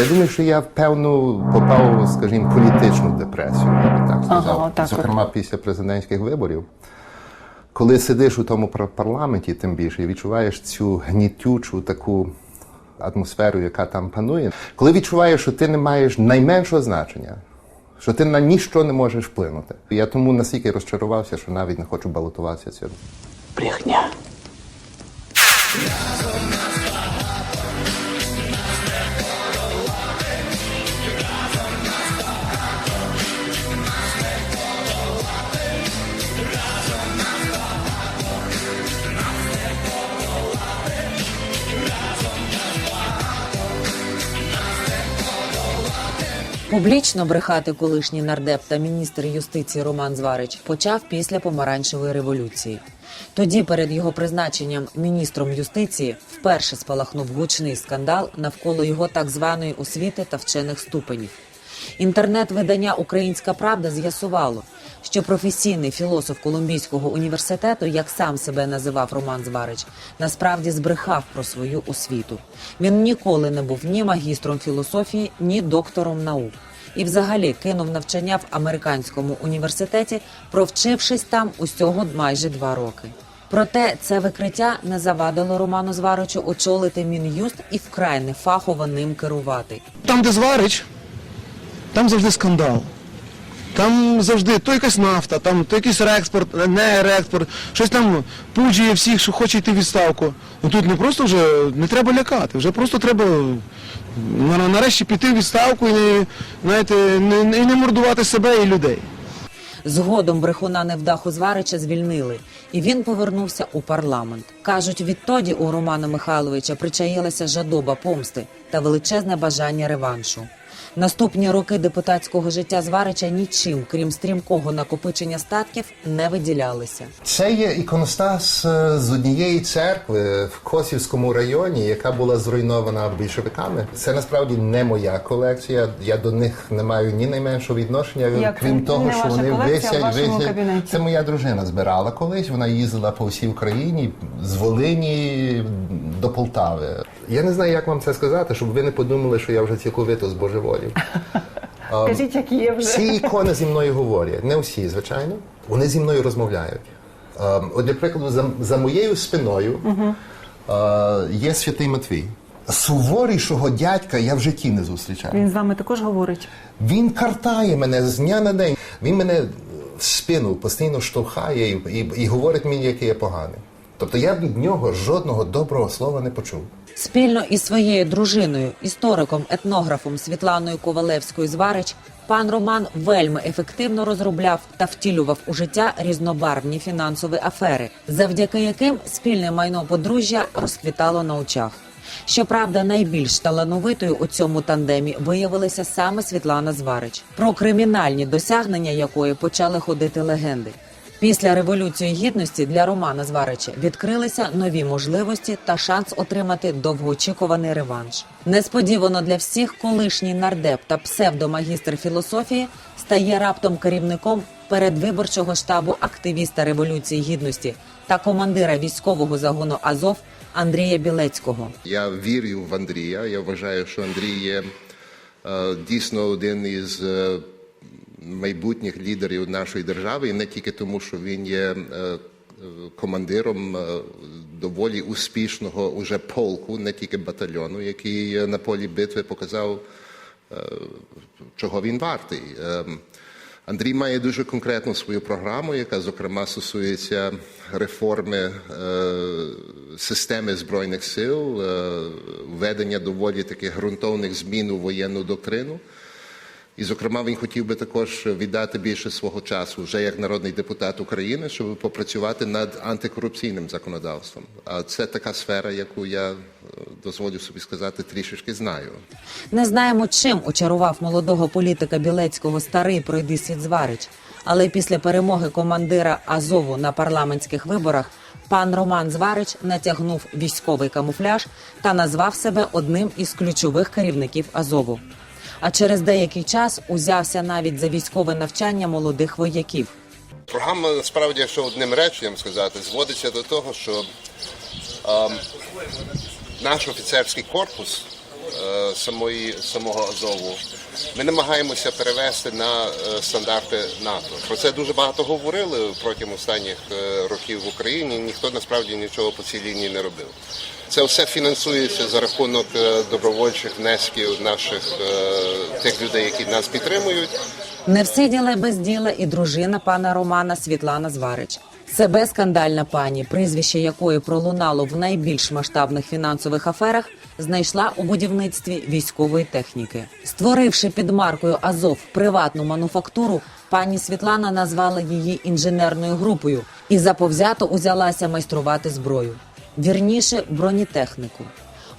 Я думаю, що я певну попав, скажімо, політичну депресію, я би так сказав. Ага, так. Зокрема, після президентських виборів. Коли сидиш у тому пар- парламенті, тим більше, і відчуваєш цю гнітючу таку атмосферу, яка там панує, коли відчуваєш, що ти не маєш найменшого значення, що ти на ніщо не можеш вплинути. Я тому настільки розчарувався, що навіть не хочу балотуватися сьогодні. Брехня. Публічно брехати колишній нардеп та міністр юстиції Роман Зварич почав після помаранчевої революції. Тоді, перед його призначенням міністром юстиції, вперше спалахнув гучний скандал навколо його так званої освіти та вчених ступенів. Інтернет-видання Українська Правда з'ясувало, що професійний філософ Колумбійського університету, як сам себе називав Роман Зварич, насправді збрехав про свою освіту. Він ніколи не був ні магістром філософії, ні доктором наук. І, взагалі, кинув навчання в американському університеті, провчившись там усього майже два роки. Проте це викриття не завадило Роману Зваричу очолити мін'юст і вкрай нефахово ним керувати. Там, де зварич, там завжди скандал. Там завжди то якась нафта, там то якийсь реекспорт, не реекспорт, щось там пуджує всіх, що хоче йти в відставку. Ну тут не просто вже не треба лякати, вже просто треба нарешті піти в відставку і знаєте, не, не, не мордувати себе і людей. Згодом брехуна невдаху Зварича звільнили, і він повернувся у парламент. Кажуть, відтоді у Романа Михайловича причаїлася жадоба помсти та величезне бажання реваншу. Наступні роки депутатського життя Зварича нічим, крім стрімкого накопичення статків, не виділялися. Це є іконостас е, з однієї церкви в Косівському районі, яка була зруйнована більшовиками. Це насправді не моя колекція. Я до них не маю ні найменшого відношення, Як це? крім того, Не що вони висять. висять. Це моя дружина збирала колись. Вона їздила по всій Україні з Волині до Полтави. Я не знаю, як вам це сказати, щоб ви не подумали, що я вже цілковито збожеволів. Кажіть, які є вже. Всі ікони зі мною говорять, не всі, звичайно. Вони зі мною розмовляють. Ем, От, для прикладу, за, за моєю спиною е, є святий Матвій. Суворішого дядька я в житті не зустрічав. Він з вами також говорить. Він картає мене з дня на день. Він мене в спину постійно штовхає і, і, і говорить мені, який я поганий. Тобто я від нього жодного доброго слова не почув. Спільно із своєю дружиною, істориком, етнографом Світланою Ковалевською Зварич, пан Роман вельми ефективно розробляв та втілював у життя різнобарвні фінансові афери, завдяки яким спільне майно подружжя розквітало на очах. Щоправда, найбільш талановитою у цьому тандемі виявилася саме Світлана Зварич, про кримінальні досягнення якої почали ходити легенди. Після революції гідності для Романа Зварича відкрилися нові можливості та шанс отримати довгоочікуваний реванш. Несподівано для всіх колишній нардеп та псевдомагістр філософії стає раптом керівником передвиборчого штабу активіста революції гідності та командира військового загону Азов Андрія Білецького. Я вірю в Андрія. Я вважаю, що Андрій є е, дійсно один із е, майбутніх лідерів нашої держави, і не тільки тому, що він є е, е, командиром е, доволі успішного уже полку, не тільки батальйону, який на полі битви показав, чого він вартий. Андрій має дуже конкретну свою програму, яка зокрема стосується реформи системи збройних сил, введення доволі таких ґрунтовних змін у воєнну доктрину. І, зокрема, він хотів би також віддати більше свого часу вже як народний депутат України, щоб попрацювати над антикорупційним законодавством. А це така сфера, яку я е, дозволю собі сказати, трішечки знаю. Не знаємо, чим очарував молодого політика Білецького старий пройди світ Зварич. Але після перемоги командира Азову на парламентських виборах пан Роман Зварич натягнув військовий камуфляж та назвав себе одним із ключових керівників Азову. А через деякий час узявся навіть за військове навчання молодих вояків. Програма насправді, якщо одним реченням сказати, зводиться до того, що е, наш офіцерський корпус е, самої самого Азову. Ми намагаємося перевести на е, стандарти НАТО. Про це дуже багато говорили протягом останніх е, років в Україні. Ніхто насправді нічого по цій лінії не робив. Це все фінансується за рахунок е, добровольчих внесків наших тих людей, які нас підтримують. Не всиділа без діла і дружина пана Романа Світлана Зварич. Себе скандальна пані, прізвище якої пролунало в найбільш масштабних фінансових аферах, знайшла у будівництві військової техніки. Створивши під маркою Азов приватну мануфактуру, пані Світлана назвала її інженерною групою і заповзято узялася майструвати зброю. Вірніше бронетехніку.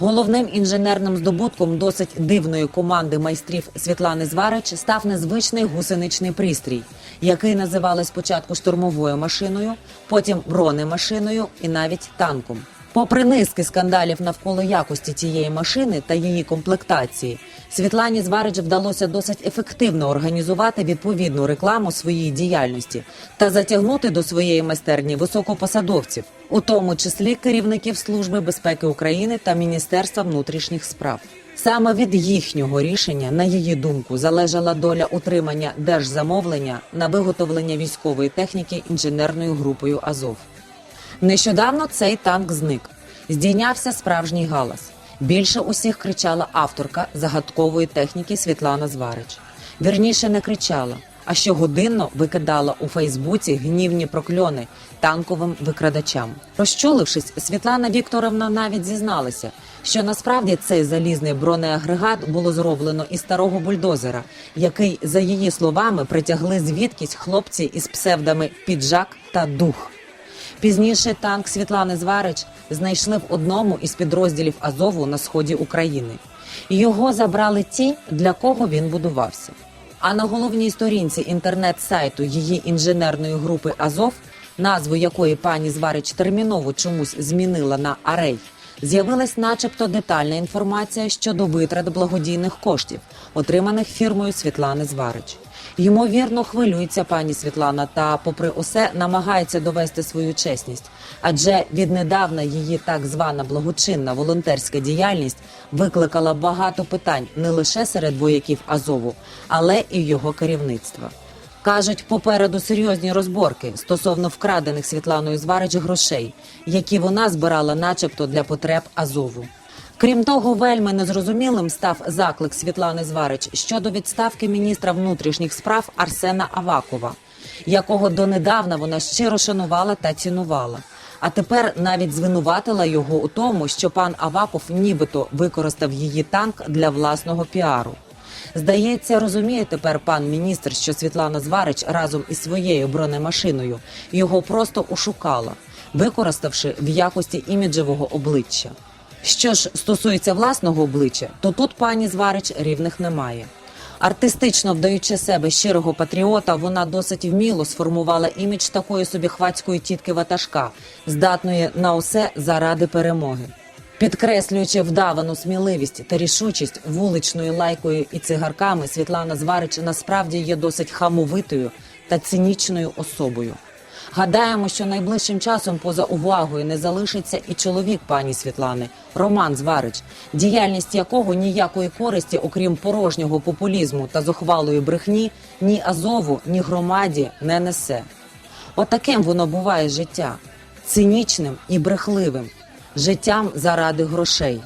Головним інженерним здобутком досить дивної команди майстрів Світлани Зварич став незвичний гусеничний пристрій, який називали спочатку штурмовою машиною, потім бронемашиною і навіть танком. Попри низки скандалів навколо якості цієї машини та її комплектації, Світлані Зварич вдалося досить ефективно організувати відповідну рекламу своїй діяльності та затягнути до своєї майстерні високопосадовців, у тому числі керівників Служби безпеки України та Міністерства внутрішніх справ. Саме від їхнього рішення, на її думку, залежала доля утримання держзамовлення на виготовлення військової техніки інженерною групою Азов. Нещодавно цей танк зник. Здійнявся справжній галас. Більше усіх кричала авторка загадкової техніки Світлана Зварич. Вірніше не кричала, а щогодинно викидала у Фейсбуці гнівні прокльони танковим викрадачам. Розчулившись, Світлана Вікторовна навіть зізналася, що насправді цей залізний бронеагрегат було зроблено із старого бульдозера, який, за її словами, притягли звідкись хлопці із псевдами Піджак та Дух. Пізніше танк Світлани Зварич знайшли в одному із підрозділів Азову на сході України. Його забрали ті, для кого він будувався. А на головній сторінці інтернет-сайту її інженерної групи Азов, назву якої пані Зварич терміново чомусь змінила на Арей, з'явилась начебто детальна інформація щодо витрат благодійних коштів, отриманих фірмою Світлани Зварич. Ймовірно, хвилюється пані Світлана та, попри усе, намагається довести свою чесність. Адже віднедавна її так звана благочинна волонтерська діяльність викликала багато питань не лише серед вояків Азову, але і його керівництва. Кажуть, попереду серйозні розборки стосовно вкрадених Світланою Зварич грошей, які вона збирала, начебто, для потреб Азову. Крім того, вельми незрозумілим став заклик Світлани Зварич щодо відставки міністра внутрішніх справ Арсена Авакова, якого донедавна вона щиро шанувала та цінувала. А тепер навіть звинуватила його у тому, що пан Аваков нібито використав її танк для власного піару. Здається, розуміє тепер пан міністр, що Світлана Зварич разом із своєю бронемашиною його просто ушукала, використавши в якості іміджевого обличчя. Що ж стосується власного обличчя, то тут пані Зварич рівних немає. Артистично вдаючи себе щирого патріота, вона досить вміло сформувала імідж такої собі хвацької тітки ватажка, здатної на усе заради перемоги. Підкреслюючи вдавану сміливість та рішучість вуличною лайкою і цигарками, Світлана Зварич насправді є досить хамовитою та цинічною особою. Гадаємо, що найближчим часом поза увагою не залишиться і чоловік пані Світлани Роман Зварич, діяльність якого ніякої користі, окрім порожнього популізму та зухвалої брехні, ні Азову, ні громаді не несе. Отаким воно буває життя цинічним і брехливим, життям заради грошей.